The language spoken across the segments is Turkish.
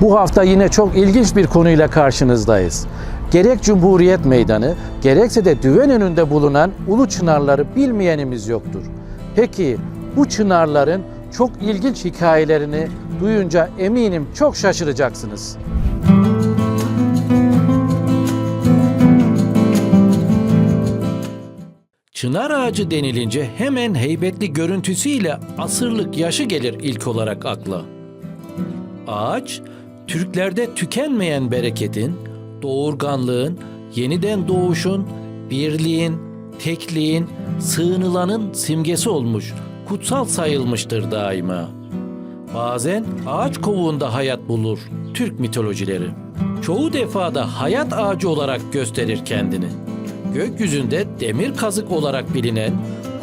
Bu hafta yine çok ilginç bir konuyla karşınızdayız. Gerek Cumhuriyet Meydanı, gerekse de düven önünde bulunan ulu çınarları bilmeyenimiz yoktur. Peki bu çınarların çok ilginç hikayelerini duyunca eminim çok şaşıracaksınız. Çınar ağacı denilince hemen heybetli görüntüsüyle asırlık yaşı gelir ilk olarak akla. Ağaç, Türklerde tükenmeyen bereketin, doğurganlığın, yeniden doğuşun, birliğin, tekliğin, sığınılanın simgesi olmuş, kutsal sayılmıştır daima. Bazen ağaç kovuğunda hayat bulur Türk mitolojileri. Çoğu defada hayat ağacı olarak gösterir kendini. Gökyüzünde demir kazık olarak bilinen,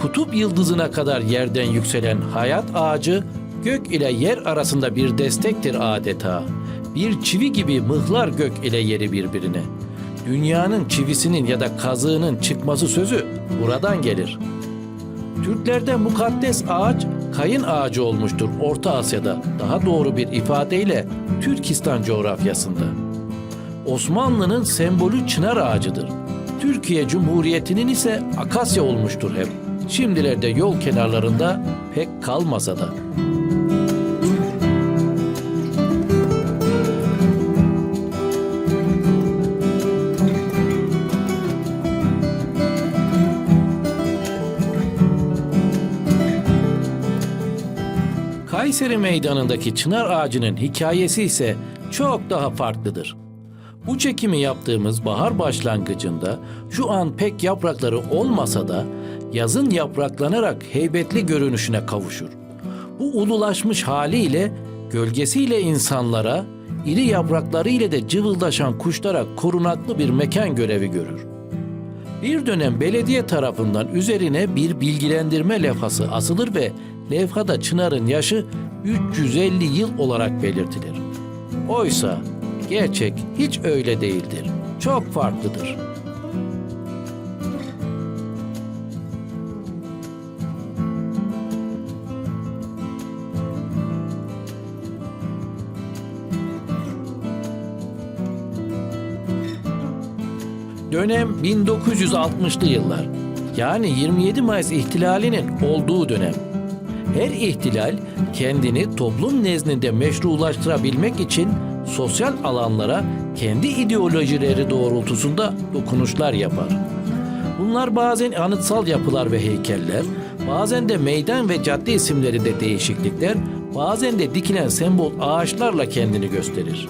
kutup yıldızına kadar yerden yükselen hayat ağacı, gök ile yer arasında bir destektir adeta. Bir çivi gibi mıhlar gök ile yeri birbirine. Dünyanın çivisinin ya da kazığının çıkması sözü buradan gelir. Türklerde mukaddes ağaç kayın ağacı olmuştur Orta Asya'da. Daha doğru bir ifadeyle Türkistan coğrafyasında. Osmanlı'nın sembolü çınar ağacıdır. Türkiye Cumhuriyeti'nin ise akasya olmuştur hep. Şimdilerde yol kenarlarında pek kalmasa da. Kayseri Meydanı'ndaki çınar ağacının hikayesi ise çok daha farklıdır. Bu çekimi yaptığımız bahar başlangıcında şu an pek yaprakları olmasa da yazın yapraklanarak heybetli görünüşüne kavuşur. Bu ululaşmış haliyle gölgesiyle insanlara, iri yaprakları ile de cıvıldaşan kuşlara korunaklı bir mekan görevi görür. Bir dönem belediye tarafından üzerine bir bilgilendirme levhası asılır ve levhada çınarın yaşı 350 yıl olarak belirtilir. Oysa gerçek hiç öyle değildir. Çok farklıdır. Dönem 1960'lı yıllar. Yani 27 Mayıs ihtilalinin olduğu dönem. Her ihtilal kendini toplum nezdinde meşrulaştırabilmek için sosyal alanlara kendi ideolojileri doğrultusunda dokunuşlar yapar. Bunlar bazen anıtsal yapılar ve heykeller, bazen de meydan ve cadde isimlerinde değişiklikler, bazen de dikilen sembol ağaçlarla kendini gösterir.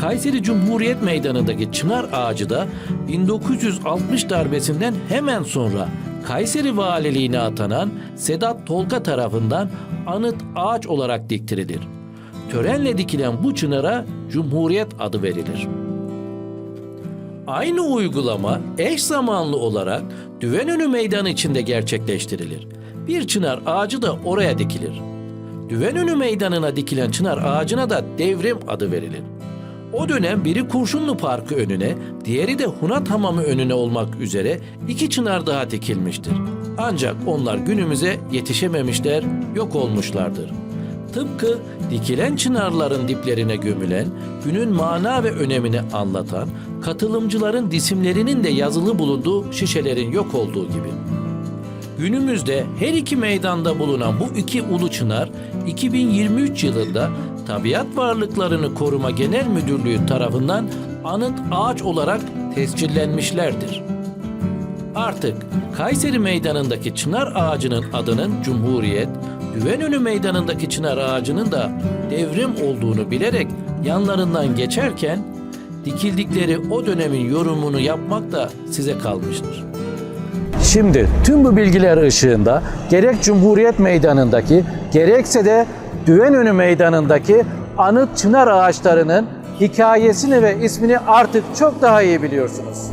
Kayseri Cumhuriyet Meydanı'ndaki çınar ağacı da 1960 darbesinden hemen sonra Kayseri Valiliğine atanan Sedat Tolga tarafından anıt ağaç olarak diktirilir. Törenle dikilen bu çınara Cumhuriyet adı verilir. Aynı uygulama eş zamanlı olarak Düvenönü Meydanı içinde gerçekleştirilir. Bir çınar ağacı da oraya dikilir. Düvenönü Meydanı'na dikilen çınar ağacına da devrim adı verilir. O dönem biri Kurşunlu Parkı önüne, diğeri de Hunat Hamamı önüne olmak üzere iki çınar daha dikilmiştir. Ancak onlar günümüze yetişememişler, yok olmuşlardır. Tıpkı dikilen çınarların diplerine gömülen, günün mana ve önemini anlatan, katılımcıların disimlerinin de yazılı bulunduğu şişelerin yok olduğu gibi. Günümüzde her iki meydanda bulunan bu iki ulu çınar 2023 yılında Tabiat Varlıklarını Koruma Genel Müdürlüğü tarafından anıt ağaç olarak tescillenmişlerdir. Artık Kayseri Meydanı'ndaki çınar ağacının adının Cumhuriyet, Düvenönü Meydanı'ndaki çınar ağacının da devrim olduğunu bilerek yanlarından geçerken dikildikleri o dönemin yorumunu yapmak da size kalmıştır. Şimdi tüm bu bilgiler ışığında gerek Cumhuriyet Meydanı'ndaki gerekse de Düvenönü Meydanı'ndaki anıt çınar ağaçlarının hikayesini ve ismini artık çok daha iyi biliyorsunuz.